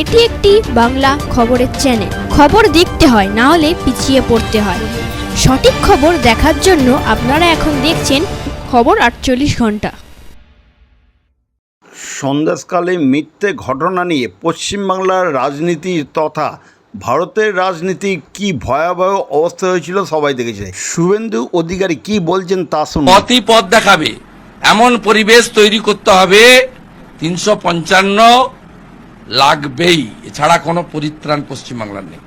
এটি একটি বাংলা খবরের চ্যানেল খবর দেখতে হয় না হলে পিছিয়ে পড়তে হয়। সঠিক খবর দেখার জন্য আপনারা এখন দেখছেন খবর আটচল্লিশ ঘণ্টা। সন্দেশকালে মিথ্যে ঘটনা নিয়ে পশ্চিমবাংলার রাজনীতি তথা ভারতের রাজনীতি কি ভয়াবহ অবস্থা হয়েছিল সবাই দেখেছে। শুভেন্দু অধিকারী কি বলছেন তা শুনুন। পথই পথ দেখাবে। এমন পরিবেশ তৈরি করতে হবে তিনশো পঞ্চান্ন লাগবেই এছাড়া কোনো পরিত্রাণ পশ্চিমবাংলার নেই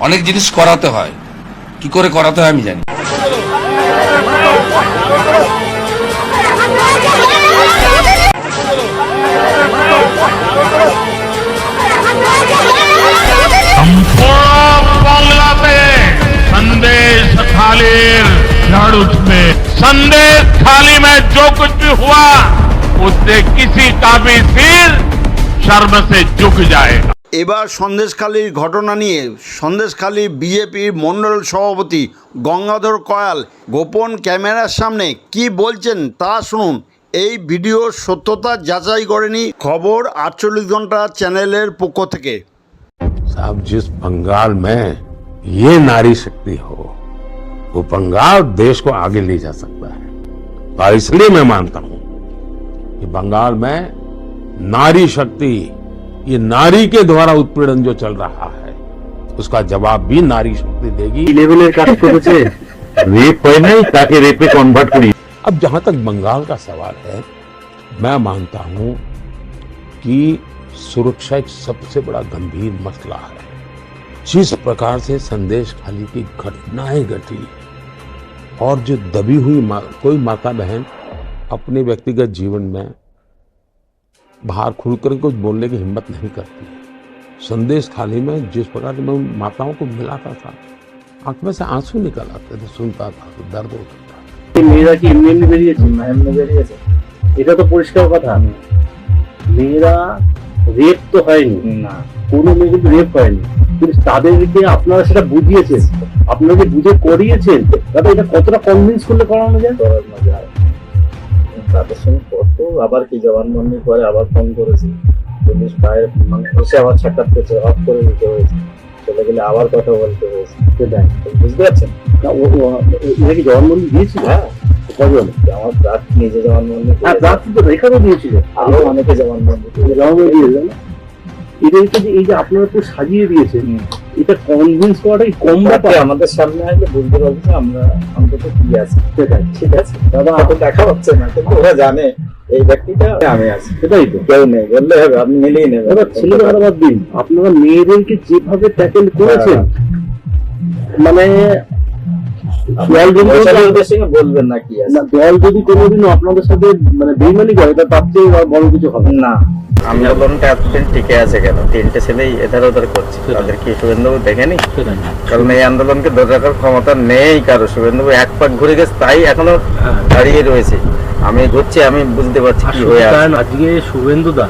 অনেক জিনিস করাতে হয় কি করে করাতে হয় আমি জানি बांग्ला पे संदेश थाली झड़ उठे संदेश थाली में जो कुछ भी हुआ उससे किसी का भी सिर शर्म से झुक जाएगा এবার সন্দেশখালীর ঘটনা নিয়ে সন্দেশখালী বিজেপির মণ্ডল সভাপতি গঙ্গাধর কয়াল গোপন ক্যামেরার সামনে কি বলছেন তা শুনুন এই ভিডিওর সত্যতা যাচাই করেনি খবর আটচল্লিশ ঘন্টা চ্যানেলের পক্ষ থেকে साहब जिस बंगाल में ये नारी शक्ति हो वो बंगाल देश को आगे ले जा सकता है और इसलिए मैं मानता हूं कि बंगाल में नारी शक्ति ये नारी के द्वारा उत्पीड़न जो चल रहा है उसका जवाब भी नारी शक्ति देगी। रेप नहीं ताकि रेप पे कन्वर्ट करी अब जहाँ तक बंगाल का सवाल है मैं मानता हूँ कि सुरक्षा एक सबसे बड़ा गंभीर मसला है। जिस प्रकार से संदेश खाली की घटनाएँ घटी और जो दबी हुई मा, कोई माता बहन अपने व्यक्तिगत जीवन में बाहर खुलकर कुछ बोलने की हिम्मत नहीं करती संदेश थाली में जिस प्रकार से मैं उन माताओं को मिलाता था आंख में से आंसू निकल आते थे सुनता था तो दर्द होता था এই মেয়েরা কি এমনি এমনি বেরিয়েছে না এমনি বেরিয়েছে এটা তো পরিষ্কার কথা মেয়েরা রেপ তো হয়নি না কোনো মেয়ে কিন্তু রেপ হয়নি কিন্তু তাদেরকে আপনারা সেটা বুঝিয়েছেন আপনারা যে বুঝে করিয়েছেন দাদা এটা কতটা কনভিন্স করলে করানো যায় করানো যায় তাদের সঙ্গে কত আবার কি জবানবন্দি করে আবার ফোন করেছি। পুলিশ বাইরে মানে এসে আবার সাক্ষাৎ করছে অফ করে দিতে হয়েছে। চলে গেলে আবার কথা বলতে হয়েছে। সেটাই বুঝতে পারছেন? না ও কি জবানবন্দি দিয়েছিল? হ্যাঁ। আমার প্রার্থ নিজে জবানবন্দি হ্যাঁ প্রার্থী তো রেখারও দিয়েছিল। আরও অনেকে জবানবন্দি জবানবন্দি দিয়েছিল না? এটা যে এই যে আপনারা তো সাজিয়ে দিয়েছেন এটা কনভিন্স করাটাই কম ব্যাপার। আমাদের সামনে আসলে বুঝতে পারব যে আমরা অন্তত কি আছি? সেটাই ঠিক আছে। দাদা তো দেখা হচ্ছে না কিন্তু ওরা জানে এই ব্যক্তিটা আমি আছি। সেটাই তো। কেউ নেই বললে হবে আপনি মিলিয়ে নেবেন। এবার ছেলেদের কথা বাদ দিন। আপনারা মেয়েদেরকে যেভাবে ট্যাকেল করেছেন মানে দল যদি বলবেন না কি না দল যদি কোনোদিনও আপনাদের সাথে মানে বেইমানি করে তা তার চেয়ে বড় কিছু হবে না। আন্দোলনটা এতদিন টিকে আছে কেন? তিনটে ছেলেই এধার ওধার করছে। তাদের কি শুভেন্দুবাবু দেখেনি কারণ এই আন্দোলনকে ধরে রাখার ক্ষমতা নেই কারও। শুভেন্দুবাবু এক পাক ঘুরে গেছে তাই এখনও দাঁড়িয়ে রয়েছে। আমি ঘুরছি আমি বুঝতে পারছি কি হয়ে কারণ আজকে শুভেন্দু দা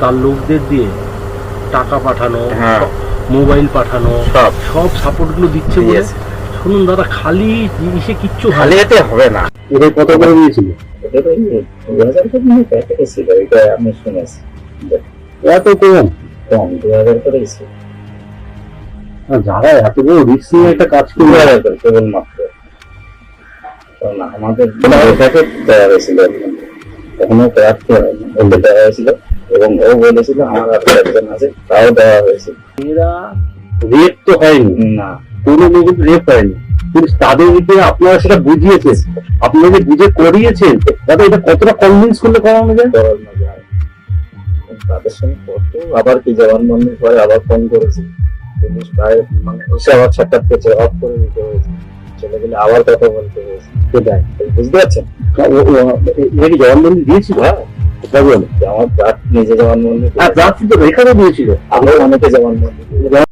তার লোকদের দিয়ে টাকা পাঠানো হ্যাঁ। মোবাইল পাঠানো সব। সব সাপোর্টগুলো দিচ্ছে বলে। শুনুন দাদা খালি জিনিসে কিচ্ছু খালি এতে হবে না। এটা কত করে দিয়েছিল? আমি শুনেছি এত কম? কম দু হাজার করে না, যারা এত বড় রিস্ক নিয়ে একটা কাজ করবে কেবলমাত্র কারণ আমাদের প্যাকেট দেওয়া হয়েছিল এখনও প্রার্থী বলতে দেওয়া হয়েছিল এবং ও বলেছিল আমার হাতে একজন আছে তাও দেওয়া হয়েছিল এরা রেপ তো হয়নি। না। কোনো মেয়ে কিন্তু রেপ হয়নি। কিন্তু তাদেরকে আপনারা সেটা বুঝিয়েছেন। আপনারা বুঝে করিয়েছেন দাদা এটা কতটা কনভিন্স করলে করানো যায় করানো যায় তাদের সঙ্গে কত আবার কি জবানবন্দি করে আবার ফোন করেছি। পুলিশ মানে এসে আবার সাক্ষাৎ করছে অফ করে দিতে হয়েছে। চলে গেলে আবার কথা বলতে হয়েছে। সেটাই। বুঝতে পারছেন? কি জবানবন্দি দিয়েছিল? হ্যাঁ। আমার প্রার্থী নিজে জবানবন্দি হ্যাঁ প্রার্থী তো রেখারও দিয়েছিল। আরও অনেকে জবানবন্দি